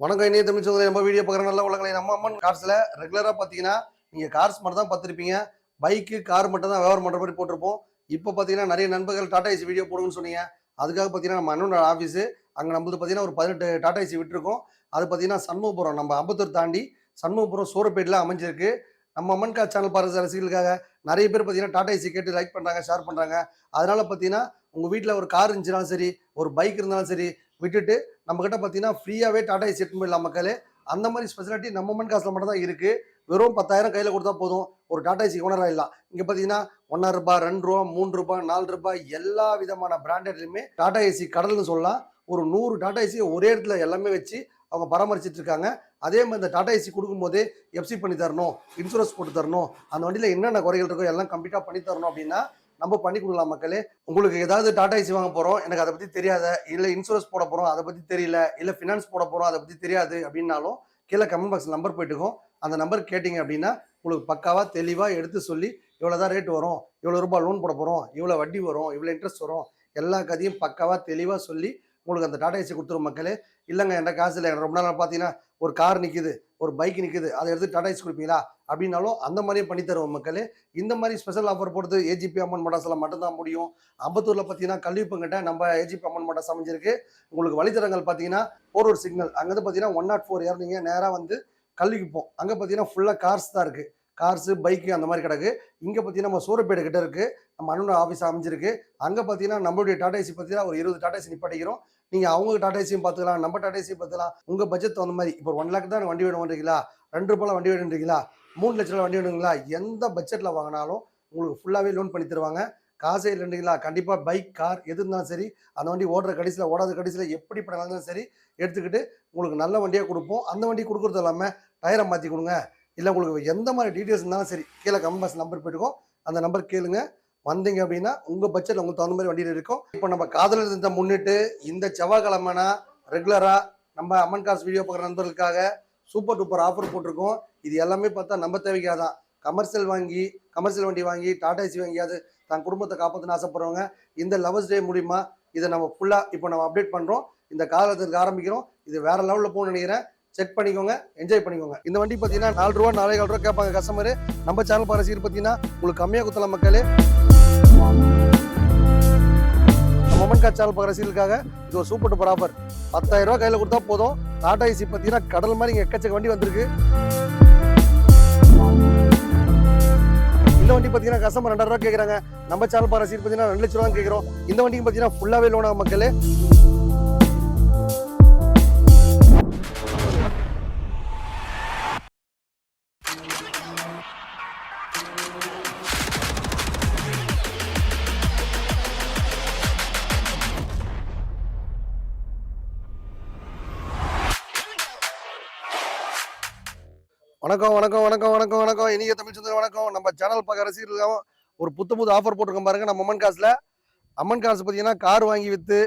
வணக்கம் இனிய தமிழ் சோதனை நம்ம வீடியோ பார்க்குற நல்ல உலகங்களை நம்ம அம்மன் கார்ஸில் ரெகுலராக பார்த்தீங்கன்னா நீங்கள் கார்ஸ் மட்டும் தான் பார்த்துருப்பீங்க. பைக்கு கார் மட்டும் தான் வியாபாரம் பண்ணுற மாதிரி போட்டிருப்போம். இப்போ பார்த்தீங்கன்னா நிறைய நண்பர்கள் டாடா ஏசி வீடியோ போடுங்கன்னு சொன்னீங்க. அதுக்காக பார்த்தீங்கன்னா நம்ம அண்ணனோட ஆஃபீஸு அங்கே நம்மளுக்கு பார்த்தீங்கன்னா ஒரு பதினெட்டு டாடா ஏசி விட்டுருக்கோம். அது பார்த்தீங்கன்னா சண்முகபுரம் நம்ம அம்பத்தூர் தாண்டி சண்முகபுரம் சூரப்பேட்டில் அமைஞ்சிருக்கு. நம்ம அம்மன் கார் சேனல் பாருங்க ரசிகர்களுக்காக. நிறைய பேர் பார்த்தீங்கன்னா டாடா ஏசி கேட்டு லைக் பண்ணுறாங்க ஷேர் பண்ணுறாங்க அதனால் பார்த்தீங்கன்னா உங்கள் வீட்டில் ஒரு கார் இருந்துச்சுனாலும் சரி ஒரு பைக் இருந்தாலும் சரி விட்டுட்டு நம்மக்கிட்ட பார்த்தீங்கன்னா ஃப்ரீயாகவே டாடா ஏசி எடுத்துன்னு போயிடலாம் மக்களே. அந்த மாதிரி ஸ்பெசிலிட்டி நம்ம மண் காசில் மட்டும் தான் இருக்குது வெறும் பத்தாயிரம் கையில் கொடுத்தா போதும். ஒரு டாடா ஏசி ஓனர் ஆகிடலாம் இங்கே பார்த்தீங்கன்னா ஒன்றா ரூபாய் ரெண்டு ரூபா மூணு ரூபாய் நாலு ரூபாய் எல்லா விதமான பிராண்டட்லையுமே டாடா ஏசி கடல்னு சொல்லலாம். ஒரு நூறு டாடா ஏசி ஒரே இடத்துல எல்லாமே வச்சு அவங்க பராமரிச்சுட்டு இருக்காங்க. அதே மாதிரி இந்த டாடா ஏசி கொடுக்கும்போதே எஃப்சி பண்ணி தரணும் இன்சூரன்ஸ் போட்டு தரணும். அந்த வண்டியில் என்னென்ன குறைகள் இருக்கோ எல்லாம் கம்ப்ளீட்டாக பண்ணி தரணும் அப்படின்னா நம்ம பண்ணி கொடுக்கலாம் மக்களே. உங்களுக்கு ஏதாவது டாடா ஏசி வாங்க போகிறோம் எனக்கு அதை பற்றி தெரியாத இல்லை இன்சூரன்ஸ் போட போகிறோம் அதை பற்றி தெரியல இல்லை ஃபினான்ஸ் போட போகிறோம் அதை பற்றி தெரியாது அப்படின்னாலும் கீழே கமெண்ட் பாக்ஸ் நம்பர் போயிட்டுக்கும் அந்த நம்பர் கேட்டிங்க அப்படின்னா உங்களுக்கு பக்காவாக தெளிவாக எடுத்து சொல்லி இவ்வளோ தான் ரேட் வரும் இவ்வளோ ரூபாய் லோன் போட போகிறோம் இவ்வளோ வட்டி வரும் இவ்வளோ இன்ட்ரெஸ்ட் வரும் எல்லா கதையும் பக்காவாக தெளிவாக சொல்லி உங்களுக்கு அந்த டாடா ஏசி கொடுத்துரும் மக்களே. இல்லைங்க என்கிட்ட காசு இல்லை. ரொம்ப நாள் பார்த்தீங்கன்னா ஒரு கார் நிற்குது ஒரு பைக் நிற்குது அதை எடுத்து டாடாய்ஸ் கொடுப்பீங்களா? அப்படின்னாலும் அந்த மாதிரியே பண்ணி தருவோம் மக்களே. இந்த மாதிரி ஸ்பெஷல் ஆஃபர் போடுறது ஏஜிபி அம்மன் மடாசில் மட்டும்தான் முடியும். அம்பத்தூரில் பார்த்தீங்கன்னா கல்விப்பங்கிட்ட நம்ம ஏஜிபி அம்மன் மடாஸ் அமைஞ்சிருக்கு. உங்களுக்கு வழித்தடங்கள் பார்த்தீங்கன்னா போர் ஒரு சிக்னல் அங்கேருந்து பார்த்தீங்கன்னா ஒன் நாட் ஃபோர் ஏறினீங்க நேராக வந்து கல்விக்கு போம் அங்கே பார்த்தீங்கன்னா ஃபுல்லாக கார்ஸ் தான் இருக்குது கார்ஸு பைக்கு அந்த மாதிரி கிடக்கு. இங்கே பார்த்தீங்கன்னா நம்ம சூரப்பேடு கிட்ட இருக்குது நம்ம அண்ணனோட ஆஃபீஸ் அமைஞ்சிருக்கு. அங்கே பார்த்தீங்கன்னா நம்மளுடைய டாடாசி பார்த்தீங்கன்னா ஒரு இருபது டாடாசி நிப்பாட்டிக்கிறோம். நீங்கள் அவங்க டாடா ஏசியும் பார்த்துக்கலாம் நம்ம டாடா ஏசியும் பார்த்துக்கலாம் உங்கள் பட்ஜெட் தகுந்த மாதிரி இப்போ ஒன் லேக் தான் வண்டி வேணுன்றீங்களா ரெண்டு ரூபாய் வண்டி வேணுன்றீங்களா மூணு லட்ச ரூபா வண்டி வேணுங்களா எந்த பட்ஜெட்டில் வாங்கினாலும் உங்களுக்கு ஃபுல்லாகவே லோன் பண்ணி தருவாங்க. காசே இல்லைன்றீங்களா? கண்டிப்பாக பைக் கார் எது இருந்தாலும் சரி அந்த வண்டி ஓடுற கடைசியில் ஓடாத கடைசியில் எப்படி பண்ணாலும் சரி எடுத்துக்கிட்டு உங்களுக்கு நல்ல வண்டியாக கொடுப்போம். அந்த வண்டி கொடுக்குறது இல்லாமல் டயரை மாற்றி கொடுங்க. இல்லை உங்களுக்கு எந்த மாதிரி டீட்டெயில்ஸ் இருந்தாலும் சரி கீழே கம்பஸ் நம்பர் போயிட்டுக்கோ அந்த நம்பர் கேளுங்கள் வந்தீங்க அப்படின்னா உங்கள் பட்ஜெட்டில் உங்களுக்கு தகுந்த மாதிரி வண்டியில் இருக்கும். இப்போ நம்ம காதலர் தினத்தை முன்னிட்டு இந்த செவ்வாய்க்கிழமைனா ரெகுலராக நம்ம அம்மன் காசு வீடியோ பார்க்குற நண்பர்களுக்காக சூப்பர் டூப்பர் ஆஃபர் போட்டிருக்கோம். இது எல்லாமே பார்த்தா நம்ம தேவைக்காக தான் கமர்ஷியல் வாங்கி கமர்ஷியல் வண்டி வாங்கி டாடா ஏசி வாங்கியாவது தன் குடும்பத்தை காப்பாற்றுன்னு ஆசைப்படுறவங்க இந்த லவர்ஸ் டே மூலிமா இதை நம்ம ஃபுல்லாக இப்போ நம்ம அப்டேட் பண்ணுறோம் இந்த காலத்துக்கு ஆரம்பிக்கிறோம். இது வேற லெவலில் போகணும்னு நினைக்கிறேன். செக் பண்ணிக்கோங்க என்ஜாய் பண்ணிக்கோங்க. இந்த வண்டி பார்த்தீங்கன்னா நாலு ரூபா நாலே கால் ரூபா கேட்பாங்க கஸ்டமர் நம்ம சேனல் பாரசீர் பார்த்தீங்கன்னா உங்களுக்கு கம்மியாக குத்தலாம் மக்களே. மொமன் கார் சேனல் பார்க்குற சீலுக்காக. இது ஒரு சூப்பர் டூப்பர் ஆஃபர் பத்தாயிரம் ரூபாய் கையில் கொடுத்தா போதும். டாடா ஏசி பார்த்தீங்கன்னா கடல் மாதிரி இங்கே எக்கச்சக்க வண்டி வந்திருக்கு. இந்த வண்டி பார்த்தீங்கன்னா கஸ்டமர் ரெண்டாயிரம் ரூபா கேட்குறாங்க நம்ம சேனல் பாரசீட் பார்த்தீங்கன்னா ரெண்டு லட்ச ரூபா கேட்குறோம் இந்த வண்டிக்கு பார்த்தீங்கன்னா ஃபுல்லாகவே லோனாக மக்களே. வணக்கம் வணக்கம் வணக்கம் வணக்கம் வணக்கம். இனிய தமிழ் சொந்தம் வணக்கம். நம்ம சேனல் பார்க்க ரசிகர்களுக்காக ஒரு புத்த புது ஆஃபர் போட்டிருக்கோம் பாருங்க. நம்ம அம்மன் காசில். அம்மன் காசு பார்த்தீங்கன்னா கார் வாங்கி விற்று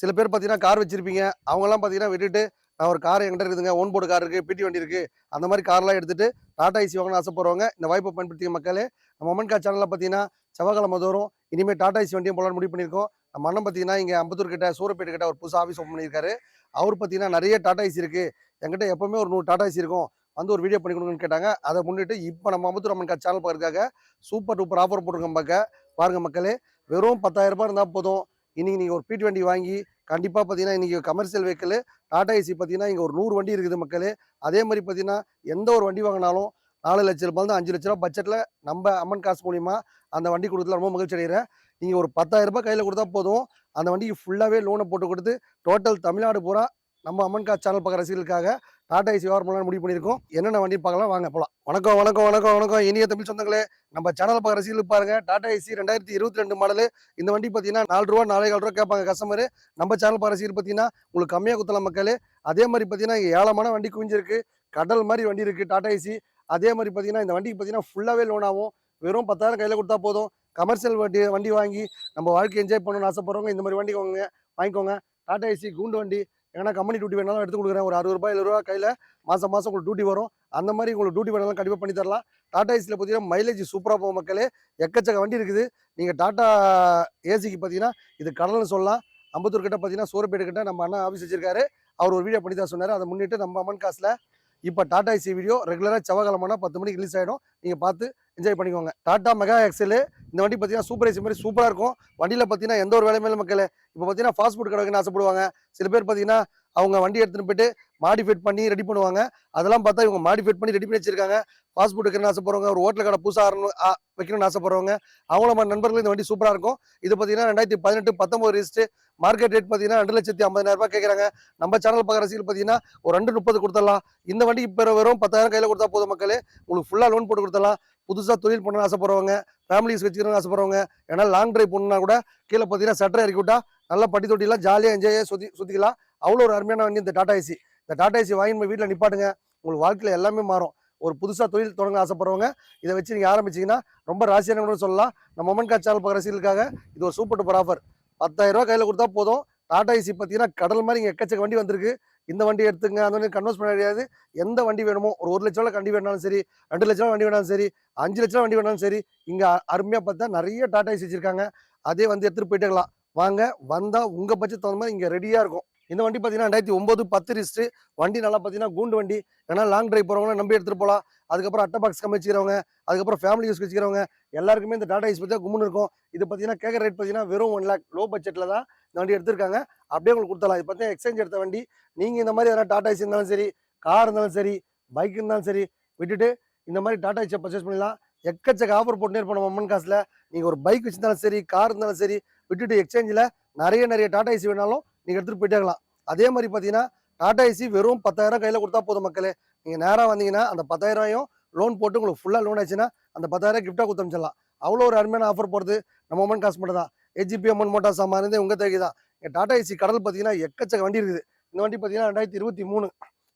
சில பேர் பார்த்தீங்கன்னா கார் வச்சிருப்பீங்க. அவங்கெல்லாம் பார்த்தீங்கன்னா விட்டுட்டு நான் ஒரு கார் என்கிட்ட இருக்குதுங்க. ஓன் போர்டு கார் இருக்குது பிடி வண்டி இருக்குது அந்த மாதிரி கார்லாம் எடுத்துட்டு டாடா ஐசி வாங்கணும்னு ஆசைப்படுறவங்க இந்த வாய்ப்பை பயன்படுத்திய மக்களே நம்ம அம்மன் கார் சேனலில் பார்த்தீங்கன்னா செவ்வாய்க்கிழமை தோறும் இனிமேல் டாடா ஐசி வண்டியும் போலான்னு முடிவு பண்ணியிருக்கோம். நம்ம அண்ணன் பார்த்தீங்கன்னா இங்கே அம்பத்தூர் கிட்ட சூரப்பேட்டு கிட்ட ஒரு புதுசாக ஆஃபீஸ் ஓப்பன் பண்ணியிருக்காரு. அவர் பார்த்தீங்கன்னா நிறைய டாடா ஐசி இருக்குது என்கிட்ட எப்பவுமே ஒரு நூறு டாடா ஐசி இருக்கும். வந்து ஒரு வீடியோ பண்ணி கொடுங்கன்னு கேட்டாங்க. அதை முன்னிட்டு இப்போ நம்ம அம்பத்தூர் அம்மன் கார் சேனல் பார்க்கறதுக்காக சூப்பர் டூப்பர் ஆஃபர் போட்டிருக்கோம் பார்க்க பாருங்க மக்களே வெறும் பத்தாயிரம் ரூபாய் இருந்தால் போதும். இன்றைக்கி நீங்கள் ஒரு பீட் வண்டி வாங்கி கண்டிப்பாக பார்த்தீங்கன்னா இன்றைக்கி கமர்ஷியல் வெஹிக்கிள் டாடா ஏசி பார்த்தீங்கன்னா இங்கே ஒரு நூறு வண்டி இருக்குது மக்களே. அதே மாதிரி பார்த்தீங்கன்னா எந்த ஒரு வண்டி வாங்கினாலும் நாலு லட்ச ரூபாய் அஞ்சு லட்ச ரூபா பட்ஜெட்டில் நம்ம அம்மன் காசு மூலிமா அந்த வண்டி கொடுத்துல ரொம்ப மகிழ்ச்சி அடைகிறேன். நீங்கள் ஒரு பத்தாயிரம் ரூபாய் கையில் கொடுத்தா போதும். அந்த வண்டிக்கு ஃபுல்லாகவே லோனை போட்டு கொடுத்து டோட்டல் தமிழ்நாடு பூரா நம்ம அம்மன் கார் சேனல் பார்க்குற ரசிகர்களுக்காக டாடா ஏசி வியாபாரம் முடிவு பண்ணியிருக்கோம். என்னென்ன வண்டி பார்க்கலாம். வாங்க போகலாம் வணக்கம் வணக்கம் வணக்கம் வணக்கம். இனிய தமிழ் சொந்தங்களே நம்ம சேனல் பார்க்குற ரசிகர்களுக்கு பாருங்க. டாடா ஏசி ரெண்டாயிரத்தி இருபத்தி ரெண்டு மாடல் இந்த வண்டி பார்த்தீங்கன்னா நாலு ரூபா நாலு ரூபா கேட்பாங்க கஸ்டமர் நம்ம சேனல் பார்க்குற ரசிகர் பார்த்தீங்கன்னா உங்களுக்கு கம்மியாக குத்தலாம் மக்களே. அதே மாதிரி பார்த்தீங்கன்னா இங்கே ஏழமான வண்டி குவிஞ்சிருக்கு. கடல் மாதிரி வண்டி இருக்குது டாடா ஏசி அதே மாதிரி பார்த்தீங்கன்னா இந்த வண்டிக்கு பார்த்தீங்கன்னா ஃபுல்லாகவே லோன் ஆகும். வெறும் பத்தாயிரம் கையில் கொடுத்தா போதும். கமர்ஷியல் வண்டி வண்டி வாங்கி நம்ம வாழ்க்கை என்ஜாய் பண்ணணும்னு ஆசைப்படுறவங்க இந்த மாதிரி வண்டி வாங்குங்க வாங்கிக்கோங்க. டாடா ஏசி கூண்டு வண்டி ஏன்னா கம்பெனி டியூட்டி வேணாலும் எடுத்து கொடுக்குறேன். ஒரு அறுபது ரூபாய் எழுபது ரூபா கையில் மாதம் மாதம் உங்களுக்கு டியூட்டி வரும். அந்த மாதிரி உங்களுக்கு டியூட்டி வேணாலும் கண்டிப்பாக பண்ணி தரலாம். டாடா ஏசியில் பார்த்தீங்கன்னா மைலேஜ் சூப்பராக போகும் மக்களே. எக்கச்சக்க வண்டி இருக்குது. நீங்கள் டாடா ஏசிக்கு பார்த்தீங்கன்னா இது கடல்னு சொல்லலாம். அம்பத்தூர் கிட்ட பார்த்தீங்கன்னா சூரப்பேட்டு கிட்ட நம்ம அண்ணா ஆஃபீஸ் வச்சிருக்காரு. அவர் ஒரு வீடியோ பண்ணி தான் சொன்னார். அதை முன்னிட்டு நம்ம அம்மன் காசில் இப்போ டாடா ஏசி வீடியோ ரெகுலராக செவ்வாய்க்கிழமைனா பத்து மணிக்கு ரிலீஸ் ஆகிடும் நீங்கள் பார்த்து என்ஜாய் பண்ணிக்கோங்க. டாட்டா மெகா எக்ஸல் இந்த வண்டி பார்த்தீங்கன்னா சூப்பர் ஏசி மாதிரி சூப்பராக இருக்கும். வண்டியில் பார்த்தீங்கன்னா எந்த ஒரு வேலையுமே மக்கள். இப்போ பார்த்தீங்கன்னா ஃபாஸ்ட் ஃபுட் கடைக்குன்னு ஆசைப்படுவாங்க. சில பேர் பார்த்தீங்கன்னா அவங்க வண்டி எடுத்துகிட்டு போயிட்டு மாடிஃபைட் பண்ணி ரெடி பண்ணுவாங்க. அதெல்லாம் பார்த்தா இவங்க மாடிஃபைட் பண்ணி ரெடி பண்ணி வச்சிருக்காங்க. ஃபாஸ்ட் ஃபுட் வைக்கணும்னு ஆசைப்படுறவங்க ஒரு ஹோட்டல் கடை புதுசாக ஆரணும் வைக்கணும்னு ஆசைப்படுறவங்க அவங்கள நண்பர்கள் இந்த வண்டி சூப்பராக இருக்கும். இது பார்த்தீங்கன்னா ரெண்டாயிரத்தி பதினெட்டு பத்தொம்பது ரிஜிஸ்ட் மார்க்கெட் ரேட் பார்த்தீங்கன்னா ரெண்டு லட்சத்தி ஐம்பதாயிரம் ரூபாய் கேட்குறாங்க நம்ம சேனல் பார்க்குற ரசிகள் பார்த்தீங்கன்னா ஒரு ரெண்டு முப்பது கொடுத்துடலாம். இந்த வண்டி இப்போ வெறும் பத்தாயிரம் கையில் கொடுத்தா போதும் மக்களே. உங்களுக்கு ஃபுல்லாக லோன் போட்டு கொடுத்துடலாம். புதுசாக தொழில் பண்ணணும்னு ஆசைப்படுறவங்க ஃபேமிலிஸ் வச்சுக்கணும்னு ஆசைப்படுறவங்க ஏன்னா லாங் ட்ரைவ் பண்ணணும்னா கூட கீழே பார்த்தீங்கன்னா சட்டரை இறக்கி விட்டா நல்லா பட்டி தொட்டிலாம் ஜாலியாக என்ஜாயாக சுற்றி சுற்றிக்கலாம் அவ்வளோ ஒரு அருமையான வண்டி இந்த டாடா ஏசி இந்த டாடா ஏசி வாங்கி போய் வீட்டில் நிப்பாட்டுங்க. உங்களுக்கு வாழ்க்கையில் எல்லாமே மாறும். ஒரு புதுசாக தொழில் தொடங்க ஆசைப்படுறவங்க இதை வச்சு நீங்கள் ஆரம்பிச்சீங்கன்னா ரொம்ப ராசியான சொல்லலாம். நம்ம மொமன் கார் சேனல் பார்க்குற இது ஒரு சூப்பர் டூப்பர் ஆஃபர். பத்தாயிரம் கையில் கொடுத்தா போதும். டாடா ஏசி பார்த்தீங்கன்னா கடல் மாதிரி இங்கே எக்கச்சக்க வண்டி வந்திருக்கு. இந்த வண்டி எடுத்துங்க அந்த வண்டி கன்வெர்ஸ் பண்ண முடியாது. எந்த வண்டி வேணுமோ ஒரு ஒரு லட்ச ரூபா வண்டி வேணாலும் சரி ரெண்டு லட்ச ரூபா வண்டி வேணாலும் சரி அஞ்சு லட்ச ரூபா வண்டி வேணாலும் சரி இங்கே அருமையாக பார்த்தா நிறைய டாடா ஏசி வச்சுருக்காங்க. அதே வந்து எடுத்துகிட்டு போயிட்டுக்கலாம் வாங்க வந்தால் உங்கள் பட்ஜெட் தகுந்த மாதிரி இங்கே ரெடியாக இருக்கும். இந்த வண்டி பார்த்தீங்கன்னா ரெண்டாயிரத்தி ஒம்பது பத்து ரிஸ்ட்டு வண்டி நல்லா பார்த்தீங்கன்னா கூண்டு வண்டி. ஏன்னா லாங் டிரைவ் போகிறவங்க நம்பி எடுத்துகிட்டு போகலாம் அதுக்கப்புறம் அட்டை பாக்ஸ் கம்மி வச்சுக்கிறவங்க அதுக்கப்புறம் ஃபேமிலி யூஸ் வச்சுக்கிறவங்க எல்லாருக்குமே இந்த டாடா ஏசி பற்றி கும்முன்னு இருக்கும். இது பார்த்தீங்கன்னா கேட்குற ரேட் பார்த்தீங்கன்னா வெறும் ஒன் லேக் லோ பட்ஜெட்டில் தான் இந்த வண்டி எடுத்திருக்காங்க. அப்படியே உங்களுக்கு கொடுத்தலாம் இது பார்த்தீங்கன்னா எக்ஸ்சேஞ்ச் எடுத்த வண்டி. நீங்கள் இந்த மாதிரி எதனா டாடா ஏசி இருந்தாலும் சரி கார் இருந்தாலும் சரி பைக் இருந்தாலும் சரி விட்டுட்டு இந்த மாதிரி டாடா ஐஸை பர்ச்சேஸ் பண்ணலாம் எக்கச்சக்க ஆஃபர் போட்டுனே இருப்போம் நம்ம அம்மன் காசில். நீங்கள் ஒரு பைக் வச்சிருந்தாலும் சரி கார் இருந்தாலும் சரி விட்டுட்டு எக்ஸ்சேஞ்சில் நிறைய நிறைய டாடா ஏசி வேணாலும் நீங்கள் எடுத்துகிட்டு போயிட்டே அதே மாதிரி பார்த்தீங்கன்னா டாடா ஏசி வெறும் பத்தாயிரம் கையில் கொடுத்தா போதும் மக்களே. நீங்கள் நேராக வந்தீங்கன்னா அந்த பத்தாயிரம் லோன் போட்டு உங்களுக்கு ஃபுல்லாக லோன் ஆச்சுன்னா அந்த பத்தாயிரம் கிஃப்டாக கொடுத்தமிச்சிடலாம் அவ்வளோ ஒரு அருமையான ஆஃபர் போகிறது நம்ம அம்மன் காசு மட்டும் தான் ஏஜிபி அம்மன் மோட்டார் சாமான் இருந்து உங்கள் தேவை தான். இங்க டாடா ஏசி கடல் பார்த்தீங்கன்னா எக்கச்சக்க வண்டி இருக்குது. இந்த வண்டி பார்த்தீங்கன்னா ரெண்டாயிரத்தி இருபத்தி மூணு.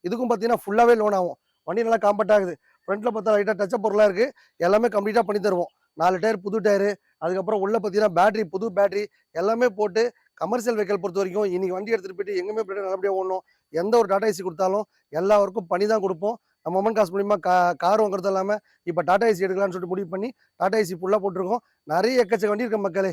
இதுக்கும் பார்த்தீங்கன்னா ஃபுல்லாகவே லோன் ஆகும். வண்டி நல்லா காம்பேக்ட் ஆகுது ஃப்ரண்ட்டில் பார்த்தா லைட்டாக டச்சப் பொருளாக இருக்குது எல்லாமே கம்ப்ளீட்டாக பண்ணி தருவோம். நாலு டயர் புது டயரு அதுக்கப்புறம் உள்ளே பார்த்தீங்கன்னா பேட்டரி புது பேட்டரி எல்லாமே போட்டு கமர்ஷியல் வெஹிக்கல் பொறுத்த வரைக்கும் இன்றைக்கி வண்டி எடுத்துகிட்டு போயிட்டு எங்கேயுமே போயிட்டு நல்லபடியாக ஓடணும். எந்த ஒரு டாடா ஏசி கொடுத்தாலும் எல்லாருக்கும் பண்ணி தான் கொடுப்போம். நம்ம மொமன் காசு மூலிமா கா கார் வாங்குறது இல்லாமல் இப்போ டாடா ஏசி எடுக்கலாம்னு சொல்லிட்டு முடிவு பண்ணி டாடா ஏசி ஃபுல்லாக போட்டிருக்கோம். நிறைய எக்கச்சக்க வண்டி இருக்க மக்களே.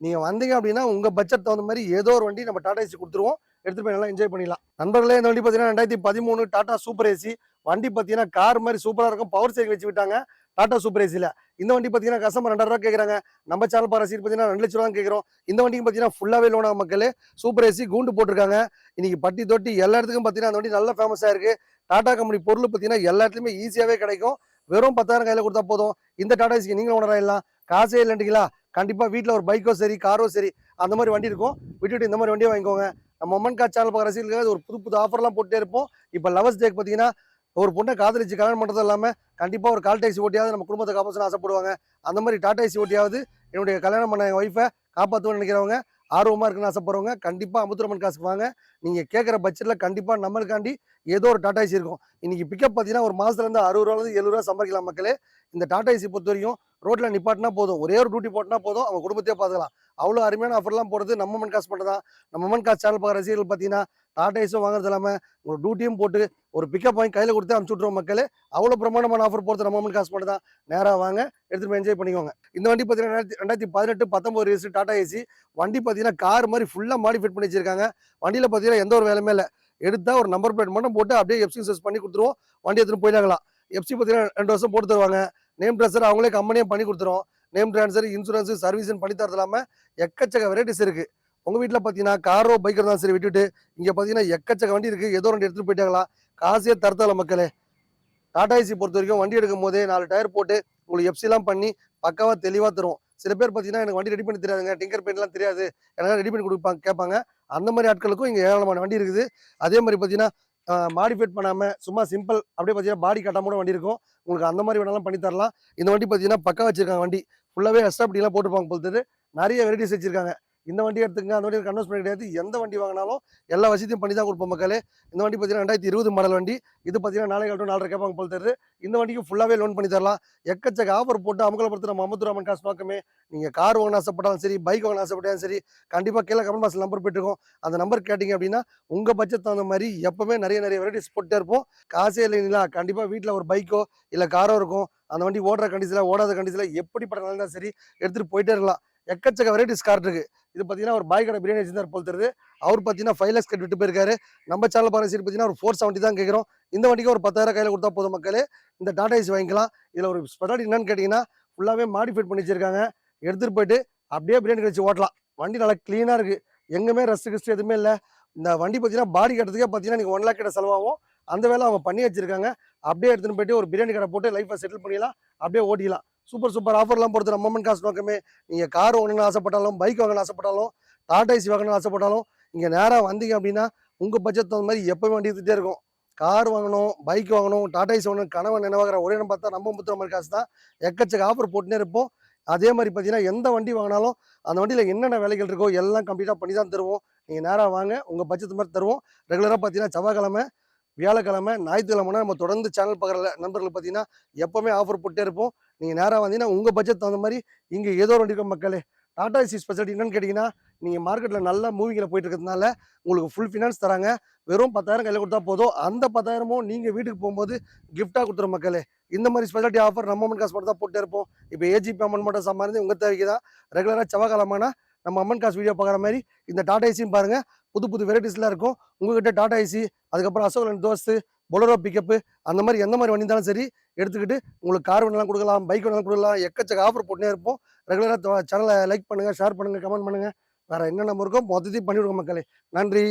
நீங்கள் வந்தீங்க அப்படின்னா உங்கள் பட்ஜெட் தகுந்த மாதிரி ஏதோ ஒரு வண்டி நம்ம டாடா ஏசி கொடுத்துருவோம். எடுத்துட்டு போய் நல்லா என்ஜாய் பண்ணிடலாம். நண்பர்களே இந்த வண்டி பார்த்தீங்கன்னா ரெண்டாயிரத்தி பதிமூணு டாடா சூப்பர் ஏசி வண்டி பார்த்தீங்கன்னா கார் மாதிரி சூப்பராக இருக்கும். பவர் சைக்கிள் வச்சு விட்டாங்க. டாடா சூப்பர் ஏசியில் இந்த வண்டி பார்த்தீங்கன்னா கஸ்டமர் ரெண்டாயிரம் ரூபா கேட்குறாங்க நம்ம சேனல் பாரு சீட் பார்த்தீங்கன்னா ரெண்டு லட்ச ரூபா தான் கேட்குறோம் இந்த வண்டிக்கு பார்த்தீங்கன்னா ஃபுல்லாகவே லோனா மக்களே சூப்பர் ஏசி கூண்டு போட்டிருக்காங்க. இன்னைக்கு பட்டி தொட்டி எல்லா இடத்துக்கும் பார்த்தீங்கன்னா அந்த வண்டி நல்ல ஃபேமஸாக இருக்குது டாடா கம்பெனி பொருள் பார்த்தீங்கன்னா எல்லா இடத்துலையுமே ஈஸியாகவே கிடைக்கும். வெறும் பத்தாயிரம் கையில் கொடுத்தா போதும். இந்த டாடா ஏசிக்கு நீங்களும் உணராயிடலாம் காசே இல்லைன்றீங்களா? கண்டிப்பாக வீட்டில் ஒரு பைக்கோ சரி காரோ சரி அந்த மாதிரி வண்டி இருக்கும். விட்டுவிட்டு இந்த மாதிரி வண்டியை வாங்கிக்கோங்க. நம்ம மொமன் கார் சேனல் பார்க்குற ஒரு புது புது ஆஃபர்லாம் போட்டே இருப்போம். இப்போ லவர்ஸ் டேக்கு பார்த்தீங்கன்னா ஒரு பொண்ணை காதலிச்சு கல்யாணம் பண்ணுறது இல்லாமல் கண்டிப்பாக ஒரு கால் டாக்ஸி ஓட்டியாவது நம்ம குடும்பத்தை காப்பாற்றணும் ஆசைப்படுவாங்க. அந்த மாதிரி டாடா ஏசி ஓட்டியாவது என்னுடைய கல்யாணம் பண்ண என் ஒய்ஃபை காப்பாற்றுவோம்னு நினைக்கிறவங்க ஆர்வமாக இருக்குன்னு ஆசைப்படுறவங்க கண்டிப்பாக அமுத்துரமன் காசுக்கு வாங்க. நீங்கள் கேட்குற பட்ஜெட்டில் கண்டிப்பாக நம்மளுக்காண்டி ஏதோ ஒரு டாடா ஏசி இருக்கும். இன்னைக்கு பிக்கப் பார்த்தீங்கன்னா ஒரு மாதத்துலேருந்து அறுபது ரூபாலேருந்து எழுபது ரூபா சம்பாதிக்கலாம் மக்களே. இந்த டாடா பொறுத்த வரைக்கும் ரோட்டில் நிப்பாட்டினா போதும். ஒரே ஒரு டியூட்டி போட்டினா போதும். அவங்க குடும்பத்தையே பார்த்துக்கலாம் அவ்வளோ அருமையான ஆஃபர்லாம் போடுறது நம்ம மண் காசு மட்டும் தான் நம்ம மண் காசு சேனல் பார்க்குற ரசிகர்கள் பார்த்தீங்கன்னா டாட்டா ஏஸும் வாங்குறது இல்லாமல் ஒரு டியூட்டியும் போட்டு ஒரு பிக்கப் வாங்கி கையில் கொடுத்து அனுப்பிச்சு விட்ருவோம் மக்களே. அவ்வளோ பிரமாண்டமான ஆஃபர் போடுறது நம்ம மண் காசு மட்டும் தான் நேராக வாங்க எடுத்துகிட்டு போய் என்ஜாய் பண்ணிக்கோங்க. இந்த வண்டி பார்த்தீங்கன்னா ரெண்டாயிரத்தி ரெண்டாயிரத்தி பதினெட்டு பத்தொம்பது ரேஸு டாடா ஏசி வண்டி பார்த்தீங்கன்னா கார் மாதிரி ஃபுல்லாக மாடிஃபைட் பண்ணி வச்சிருக்காங்க. வண்டியில் பார்த்தீங்கன்னா எந்த ஒரு வேலையுமே இல்லை. எடுத்தால் ஒரு நம்பர் பிளேட் மட்டும் போட்டு அப்படியே எஃப்சி சர்ச் பண்ணி கொடுத்துருவோம். வண்டி எடுத்துகிட்டு போயிடலாம் எஃப்சி பார்த்தீங்கன்னா ரெண்டு வருஷம் போட்டு தருவாங்க. நேம் ட்ரான்ஸ்ஃபர் அவங்களே கம்பெனியே பண்ணி கொடுத்துரும். நேம் ட்ரான்ஸ்ஃபர் இன்சூரன்ஸ் சர்வீஸ்னு பண்ணி தரது இல்லாமல் எக்கச்சக்க வெரைட்டிஸ் இருக்குது உங்கள் வீட்டில் பார்த்தீங்கன்னா காரோ பைக் இருந்தாலும் சரி விட்டுட்டு இங்கே பார்த்தீங்கன்னா எக்கச்சக்க வண்டி இருக்குது ஏதோ ரெண்டு எடுத்துகிட்டு போயிட்டாங்களா காசே தரத்தல மக்களே. டாடா ஏசி பொறுத்த வரைக்கும் வண்டி எடுக்கும் போதே நாலு டயர் போட்டு உங்களுக்கு எஃப்சிலாம் பண்ணி பக்காவாக தெளிவாக தரும் சில பேர் பார்த்தீங்கன்னா எனக்கு வண்டி ரெடி பண்ணி தெரியாதுங்க. டிங்கர் பெயிண்ட்லாம் தெரியாது. எனக்கு ரெடி பண்ணி கொடுப்பாங்க கேட்பாங்க. அந்த மாதிரி ஆட்களுக்கும் இங்கே ஏராளமான வண்டி இருக்குது. அதே மாதிரி பார்த்தீங்கன்னா மாடிஃபைட் பண்ணாமல் சும்மா சிம்பிள் அப்படியே பார்த்தீங்கன்னா பாடி கட்டாம வண்டி இருக்கும். உங்களுக்கு அந்த மாதிரி வேணாலும் பண்ணி தரலாம். இந்த வண்டி பார்த்தீங்கன்னா பக்கா வச்சிருக்காங்க வண்டி. ஃபுல்லாகவே எஸ்டாப்டிலாம் போட்டுருப்பாங்க பொறுத்தது நிறைய வெரைட்டிஸ் வச்சிருக்காங்க. இந்த வண்டி எடுத்துங்க அந்த வண்டி கன்வெர்ஸ் பண்ண கிடையாது. எந்த வண்டி வாங்கினாலும் எல்லா வசதியும் பண்ணி தான் கொடுப்போம் மக்களே. இந்த வண்டி பார்த்தீங்கன்னா ரெண்டாயிரத்தி இருபது மாடல் வண்டி. இது பார்த்தீங்கன்னா நாளை கட்டும் நாலரை கேட்பாங்க போல் தருது இந்த வண்டிக்கு ஃபுல்லாகவே லோன் பண்ணி தரலாம். எக்கச்சக்க ஆஃபர் போட்டு அமகலப்படுத்த நம்ம அமுத்துராமன் காசு நோக்கமே நீங்கள் கார் வாங்க ஆசைப்பட்டாலும் சரி பைக் வாங்க ஆசைப்பட்டாலும் சரி கண்டிப்பாக கீழே கமெண்ட் பாக்ஸில் நம்பர் போயிட்டுருக்கோம் அந்த நம்பர் கேட்டிங்க அப்படின்னா உங்கள் பட்ஜெட் தகுந்த மாதிரி எப்போவுமே நிறைய நிறைய வெரைட்டிஸ் போட்டே இருப்போம். காசே இல்லைங்களா? கண்டிப்பாக வீட்டில் ஒரு பைக்கோ இல்லை காரோ இருக்கும். அந்த வண்டி ஓடுற கண்டிஷனில் ஓடாத கண்டிஷனில் எப்படிப்பட்ட இருந்தாலும் சரி எடுத்துகிட்டு போயிட்டே இருக்கலாம். எக்கச்சக்க வெரைட்டிஸ் கார்டு இருக்கு. இது பார்த்தீங்கன்னா ஒரு பாய் கடை பிரியாணி வச்சிருந்தார் போல் தெரியுது. அவர் பார்த்தீங்கன்னா ஃபைவ் லேக்ஸ் கட்டி விட்டு போயிருக்காரு. நம்ம சேனல் பாருங்க சீட் பார்த்தீங்கன்னா ஒரு ஃபோர் செவன்ட்டி தான் கேட்குறோம் இந்த வண்டிக்கு ஒரு பத்தாயிரம் கையில் கொடுத்தா போதும் மக்களே. இந்த டாடா ஏசி வாங்கிக்கலாம். இதில் ஒரு ஸ்பெஷாலிட்டி என்னன்னு கேட்டிங்கன்னா ஃபுல்லாகவே மாடிஃபைட் பண்ணி வச்சிருக்காங்க. எடுத்துகிட்டு போயிட்டு அப்படியே பிரியாணி கழிச்சு ஓட்டலாம். வண்டி நல்லா க்ளீனாக இருக்குது எங்கேயுமே ரெஸ்ட் கிஸ்ட் எதுவுமே இல்லை. இந்த வண்டி பார்த்தீங்கன்னா பாடி கட்டுறதுக்கே பார்த்தீங்கன்னா நீங்கள் ஒன் லேக் கிட்ட செலவாகும். அந்த வேலை அவங்க பண்ணி வச்சிருக்காங்க. அப்படியே எடுத்துன்னு போயிட்டு ஒரு பிரியாணி கடை போட்டு லைஃப்பை செட்டில் பண்ணிடலாம். அப்படியே ஓட்டிக்கலாம் சூப்பர் சூப்பர் ஆஃபர்லாம் பொறுத்து நம்ம காசு நோக்கமே. நீங்கள் கார் வாங்கணும்னு ஆசைப்பட்டாலும் பைக் வாங்கணும்னு ஆசைப்பட்டாலும் டாடா ஏசி வாங்கணும்னு ஆசைப்பட்டாலும் இங்கே நேராக வந்தீங்க அப்படின்னா உங்கள் பட்ஜெட் தகுந்த மாதிரி எப்பவுமே வண்டி எடுத்துகிட்டே இருக்கும். கார் வாங்கணும் பைக் வாங்கணும் டாடா ஏசி வாங்கணும் கனவு நினைவாகிற ஒரே இடம் பார்த்தா நம்ம முத்துற காசு தான். எக்கச்சக்க ஆஃபர் போட்டுனே இருப்போம். அதே மாதிரி பார்த்தீங்கன்னா எந்த வண்டி வாங்கினாலும் அந்த வண்டியில் என்னென்ன வேலைகள் இருக்கோ எல்லாம் கம்ப்ளீட்டாக பண்ணி தான் தருவோம். நீங்கள் நேராக வாங்க உங்கள் பட்ஜெட் மாதிரி தருவோம். ரெகுலராக பார்த்தீங்கன்னா செவ்வாய்க்கிழமை வியாழக்கிழமை ஞாயிற்றுக்கிழமைனா நம்ம தொடர்ந்து சேனல் பார்க்குற நண்பர்கள் பார்த்தீங்கன்னா எப்போவுமே ஆஃபர் போட்டே இருப்போம். நீங்கள் நேராக வந்தீங்கன்னா உங்கள் பட்ஜெட் தகுந்த மாதிரி இங்கே ஏதோ ரெண்டு மக்களே. டாடா ஏசி ஸ்பெஷாலிட்டி என்னன்னு கேட்டிங்கன்னா நீங்கள் மார்க்கெட்டில் நல்ல மூவிங்கில் போயிட்டு இருக்கிறதுனால உங்களுக்கு ஃபுல் ஃபினான்ஸ் தராங்க. வெறும் பத்தாயிரம் கையில் கொடுத்தா போதும். அந்த பத்தாயிரமும் நீங்கள் வீட்டுக்கு போகும்போது கிஃப்ட்டாக கொடுத்துரு மக்களே. இந்த மாதிரி ஸ்பெஷாலிட்டி ஆஃபர் நம்ம அம்மன் காசு மட்டும் தான் போட்டே இருப்போம். இப்போ ஏஜி பேமெண்ட் மட்டும் சம்பாதிந்து உங்கள் தேவைக்கு தான் ரெகுலராக செவ்வாய்க்கிழமைனா நம்ம அம்மன் காசு வீடியோ பார்க்குற மாதிரி இந்த டாடா ஏசியும் பாருங்கள் புது புது வெரைட்டிஸ்லாம் இருக்கும். உங்கள்கிட்ட டாடா ஏசி அதுக்கப்புறம் அசோகலன் தோஸ்து பொலரோ பிக்கப்பு அந்த மாதிரி எந்த மாதிரி வண்டி இருந்தாலும் சரி எடுத்துக்கிட்டு உங்களுக்கு கார் வேணாலும் கொடுக்கலாம் பைக் வேணாலும் கொடுக்கலாம் எக்கச்சக்க ஆஃபர் போட்டுனே இருப்போம். ரெகுலராக சேனலை லைக் பண்ணுங்கள் ஷேர் பண்ணுங்கள் கமெண்ட் பண்ணுங்கள் வேறு என்னென்ன இருக்கோ மொத்தத்தையும் பண்ணிவிடுங்க மக்களே. நன்றி.